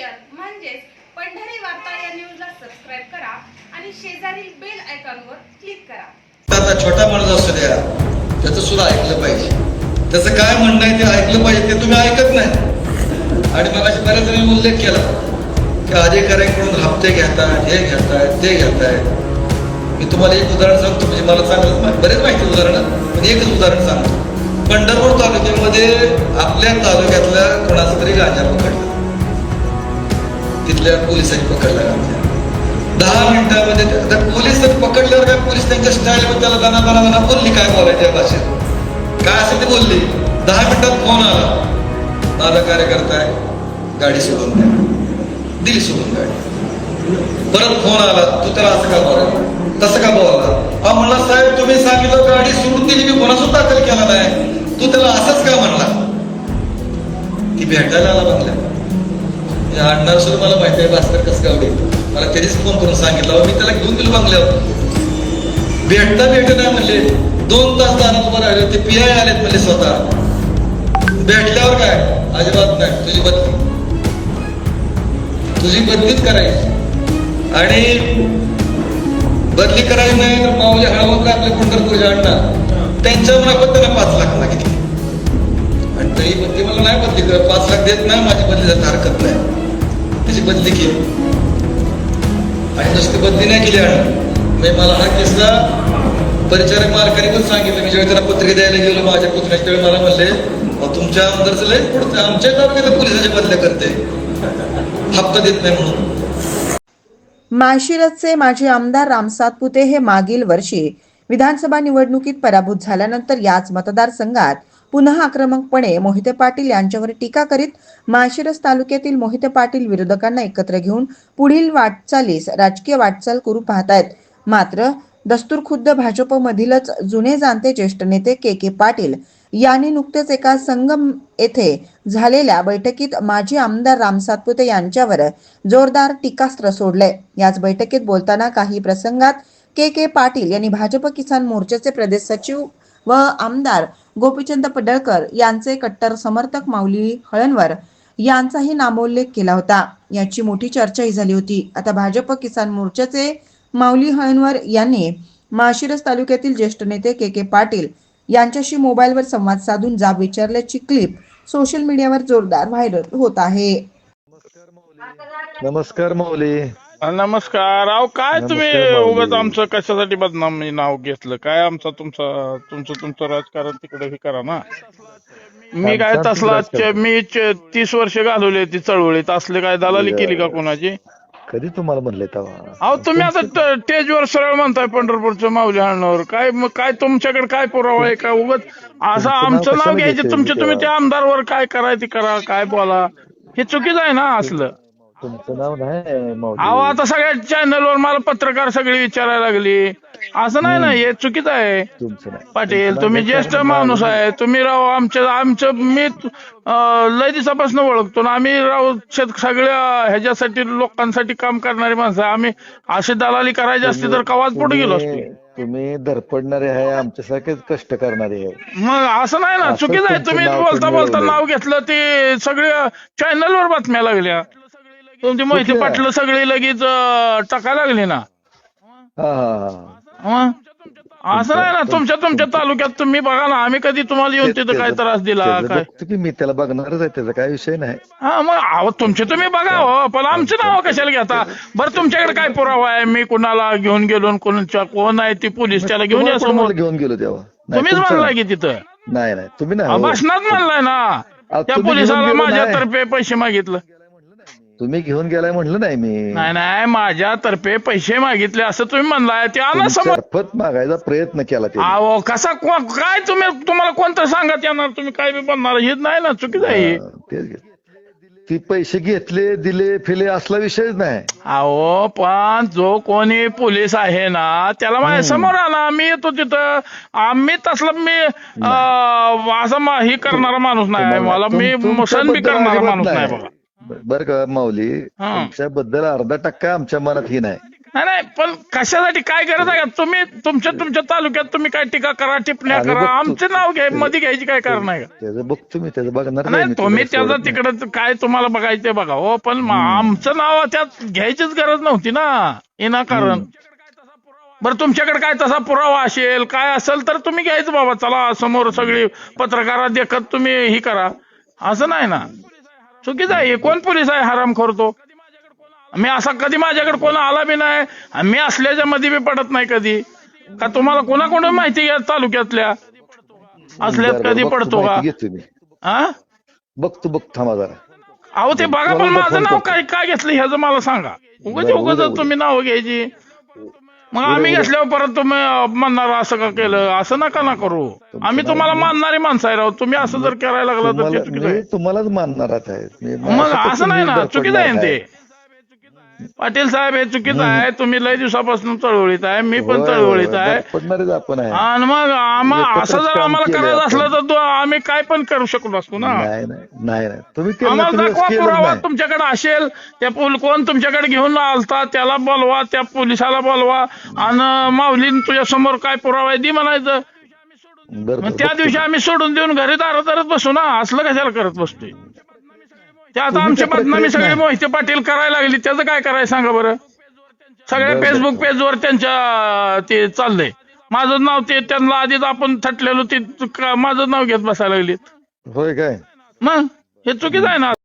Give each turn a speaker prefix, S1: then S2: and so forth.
S1: Share म्हणजेच पंढरी वार्ता या न्यूजला सबस्क्राईब करा आणि शेजारील बेल आयकॉनवर क्लिक करा.
S2: आता छोटा माणूस असू द्या त्याचं सुद्धा ऐकलं पाहिजे. त्याचं काय म्हणणं आहे ते ऐकलं पाहिजे ते तुम्ही ऐकत नाही. आणि मला बऱ्याच वेळी उल्लेख केला की अधिकाऱ्यांकडून हप्ते घेतात हे घेतायत ते घेतायत. मी तुम्हाला एक उदाहरण सांगतो म्हणजे मला चांगलं बरेच माहिती उदाहरण पण एकच उदाहरण सांगतो. पंढरपूर तालुक्यामध्ये आपल्या तालुक्यातल्या कोणाचा तरी गांजा पकडला. तिथल्या पोलिसांनी पकडला दहा मिनिटामध्ये ते- आता पोलीस जर पकडल्यावर काय पोलीस त्यांच्या स्टाईलमध्ये त्याला दाना दाना दाना बोलली काय बोलायची या भाषेत? काय असेल ते बोलली. दहा मिनिटात फोन आला. माझा कार्यकर्ता आहे गाडी सोडून द्या. दिली सोडून गाडी. परत फोन आला तू त्याला असं का बोला तसं का बोलला? हा म्हणला साहेब तुम्ही सांगितलं गाडी सोडून दिली मी कोणासुद्धा दाखल केला नाही. तू त्याला असंच का म्हणला? ती भेटायला आला म्हणल्या अण्णा आणणार सुद्धा मला माहिती आहे भास्कर कसगावडे मला त्यांनीच फोन करून सांगितलं मी त्याला घेऊन गेलो बंगल्यावर. भेटता भेट नाही म्हणले. दोन तास दारात उभं राहिले ते पी आय आलेत म्हणले स्वतः. भेटल्यावर काय? अजिबात नाही तुझी बदली. तुझी बदलीच करायची. आणि बदली करायची नाही तर माऊली हळवकर आपले पंढरपूरचे अण्णा. त्यांच्या मार्फत त्यांना पाच लाख मागितली. आणि तरी बदली मला नाही बदली पाच लाख देत नाही माझी बदली जात हरकत नाही. त्याची बदली केली. आणि नुसती बदली नाही केली आणि म्हणजे मला हा किस्सा परिचारक मालकाने पण सांगितलं. मी ज्यावेळी त्यांना पत्रिका द्यायला गेलो माझ्या पुतण्याच्या त्यावेळी मला म्हणले तुमच्या आमदारचं लय पुढचं आमच्या तालुक्यात पोलिसाच्या बदल्या करते. हप्ता देत नाही म्हणून.
S3: माळशिरसचे माजी आमदार राम सातपुते हे मागील वर्षी विधानसभा निवडणुकीत पराभूत झाल्यानंतर याच मतदारसंघात पुन्हा आक्रमकपणे मोहिते पाटील यांच्यावर टीका करीत माळशिरस तालुक्यातील मोहिते पाटील विरोधकांना एकत्र घेऊन पुढील वाटचालीस राजकीय वाटचाल करू पाहतायत. मात्र दस्तूर खुद्द भाजपमधीलच जुने जाणते ज्येष्ठ नेते के के पाटील यांनी नुकतेच एका संगम येथे झालेल्या बैठकीत माजी आमदार राम सातपुते यांच्यावर जोरदार टीकास्त्र सोडले. याच बैठकीत बोलताना काही प्रसंगात के के पाटील यांनी भाजप किसान मोर्चाचे प्रदेश सचिव व आमदार गोपीचंद पडळकर यांचे कट्टर समर्थक माऊली हळणवर यांचाही नामोल्लेख केला होता. याची मोठी चर्चाही झाली होती. आता भाजप किसान मोर्चाचे माऊली हळणवर यांनी माळशिरस तालुक्यातील ज्येष्ठ नेते के के पाटील यांच्याशी मोबाईलवर संवाद साधून जाब विचारल्याची क्लिप सोशल मीडियावर जोरदार व्हायरल होत आहे.
S4: नमस्कार मौली
S5: नमस्कार. अहो काय तुम्ही
S4: नमस्कार.
S5: उगाच आमचं कशासाठी बदनामी नाव घेतलं? काय आमचं तुमचं तुमचं तुमचं राजकारण तिकडे हे करा ना. मी काय
S4: आमचं
S5: तसला
S4: राजकारण.
S5: मी च- तीस वर्ष घालवली ती चळवळीत. असले काय दलाली केली का कोणाची?
S4: कधी तुम्हाला म्हणले तेव्हा?
S5: अहो तुम्ही आता ट- स्टेजवर सरळ म्हणताय पंढरपूरचं माऊली हाणवर. काय मग काय तुमच्याकडे काय पुरावा आहे का उगाच? असं
S4: नाव
S5: आमचं नाव
S4: कशाला
S5: घ्यायचं?
S4: मी
S5: तुम्ही त्या
S4: तेव्हा?
S5: आमदारवर काय करायचं करा काय बोला. हे चुकीचं आहे ना असलं.
S4: तुमचं नाव नाही
S5: अहो आता सगळ्या चॅनलवर मला पत्रकार सगळी विचारायला लागली. असं नाही ना हे चुकीचं आहे.
S4: तुमचं नाही.
S5: पाटील तुम्ही ज्येष्ठ माणूस. आहे. तुम्ही राव आमच्या आमचं मी अं, लय दिवसापासून ओळखतो ना आम्ही राव शेत सगळ्या ह्याच्यासाठी लोकांसाठी काम करणारी माणसं आहे. आम्ही अशी दलाली करायची असती तर कवाच पुढे गेलो असतो.
S4: तुम्ही- धडपडणारे आहे आमच्यासारखेच कष्ट करणारे आहे.
S5: मग असं नाही ना
S4: असं
S5: चुकीचं आहे.
S4: तुमचं
S5: तुम्ही
S4: नाव
S5: बोलता
S4: तुम्ही
S5: बोलता. नाव घेतलं ते सगळ्या चॅनलवर बातम्या लागल्या. तुमची माहिती
S4: कुठल्या?
S5: पाटलं सगळी लगेच अं, टाकायला लागली ना.
S4: हा हा. हा?
S5: मग असं नाही ना तुमच्या तुमच्या तालुक्यात तुम्ही बघा ना आम्ही कधी तुम्हाला येऊन तिथं काय त्रास दिला
S4: त्याचं
S5: काय?
S4: बघतो की मी त्याला बघणारच आहे त्याचा काय विषय नाही.
S5: हा मग अहो तुमचे तुम्ही बघा हो पण आमचे नाव कशाला घेता? बरं तुमच्याकडे काय पुरावा आहे? मी कुणाला घेऊन गेलो आणि कोणाच्या कोण आहे ती पोलीस? त्याला घेऊन या समोर.
S4: घेऊन गेलो तेव्हा? नाही,
S5: तुम्हीच
S4: तुमचं
S5: म्हणलाय. की तिथं.
S4: नाही नाही तुम्ही
S5: अहो,
S4: नाही हो.
S5: भाषणात म्हणलाय ना. त्या
S4: तुम्ही घेऊन
S5: पोलिसाला
S4: गेलो नाही.
S5: माझ्यातर्फे पैसे मागितलं.
S4: तुम्ही घेऊन गेलाय म्हणलं नाही मी.
S5: नाही नाही माझ्यातर्फे पैसे मागितले असं तुम्ही म्हणलाय ते आला समोर.
S4: शपथ मागायचा प्रयत्न केला ते
S5: अहो कसा को- काय तुम्ही तुम्हाला कोणतं सांगत येणार? तुम्ही काय बी बनणार? हे नाही ना चुकीचं आहे.
S4: तेच घे. ती पैसे घेतले दिले फिले असला विषयच नाही.
S5: अहो पण जो कोणी पोलीस आहे ना त्याला माझ्यासमोर आला. मी येतो तिथं. आम्ही तसलं मी अं, असं मा- हे करणारा माणूस नाही.
S4: तुम्हाला-
S5: मला मी
S4: तुम-
S5: मुसन बी करणारा
S4: अजिबात
S5: माणूस नाही
S4: नाही.
S5: बघा.
S4: बरं का माऊली. तुमच्याबद्दल अर्धा टक्का आमच्या मनात ही नाही.
S5: नाही पण कशासाठी काय गरज आहे? का तुम्ही तुमच्या तुमच्या तालुक्यात तुम्ही काय टीका करा टिप्पण्या
S4: आम्ही
S5: करा. आमचं नाव घ्यायमध्ये घ्यायची काय कारण आहे का?
S4: त्याचं बघतो मी त्याचं बघणार
S5: नाही तुम्ही त्याचं. तिकडं काय तुम्हाला बघायचं बघा हो पण आमचं नाव त्यात घ्यायचीच गरज नव्हती ना विनाकारण बरं तुमच्याकडे काय तसा पुरावा असेल काय असेल तर तुम्ही घ्यायचं बाबा चला समोर सगळी पत्रकारा देखत तुम्ही ही करा. असं नाही ना. चुकीचं आहे. कोण पोलीस आहे? हराम करतो मी असा कधी माझ्याकडे कोण आला बी नाही मी असल्याच्या मध्ये बी पडत नाही कधी. का तुम्हाला कोणाकोण माहिती घ्या तालुक्यातल्या? असल्यात कधी पडतो का? हा
S4: बघतो बघतो थांबा जरा.
S5: अहो ते बघा पण माझं नाव. काय काय घेतलं ह्याचं मला सांगा. उगाच उगाच. तुम्ही नाव घ्यायची. मग आम्ही. घेतल्यावर परत तुम्ही अं, म्हणणार असं का केलं? असं नका ना करू. आम्ही तुम्हाला मानणारी माणसं आहे राव. तुम्ही असं जर करायला लागला तर
S4: तुम्हालाच मानणारच आहे. मी-
S5: मग असं नाही ना. चुकीचं आहे ते. पाटील साहेब हे चुकीचं आहे. तुम्ही लय दिवसापासून चळवळीत आहे. मी पण चळवळीत आहे.
S4: दडपडणारच आपण आहे.
S5: आणि मग आम्हा
S4: एकत्रच
S5: असं जर
S4: काम
S5: आम्हाला
S4: केलंय
S5: करायचं
S4: आपण.
S5: असलं तर तो आम्ही काय पण करू शकलो असतो ना?
S4: नाही नाही नाही नाही. तुम्ही केलं
S5: आम्हाला
S4: तुम्ही
S5: दाखवा
S4: केलंच
S5: पुरावा
S4: नाही.
S5: तुमच्याकडे असेल त्या पोल कोण तुमच्याकडे घेऊन आलता त्याला बोलवा त्या पोलिसाला बोलवा. आणि माऊलीन तुझ्या समोर काय पुरावा आहे दी म्हणायचं.
S4: बरं,
S5: मग
S4: बरं,
S5: त्या
S4: बघतो.
S5: दिवशी आम्ही सोडून देऊन घरी दारात दारात बसू ना? असलं कशाला करत बसतोय? ते आता आमची बदनामी सगळी. मोहिते पाटील करायला लागली. त्याचं काय करायचं सांगा बरं? सगळ्या फेसबुक. पेजवर त्यांच्या ते चाललंय. माझं नाव ते त्यांना आधीच आपण थटलेलो ते माझं नाव घेत बसायला लागलीत.
S4: होय काय?
S5: मग? हे चुकीचं आहे ना?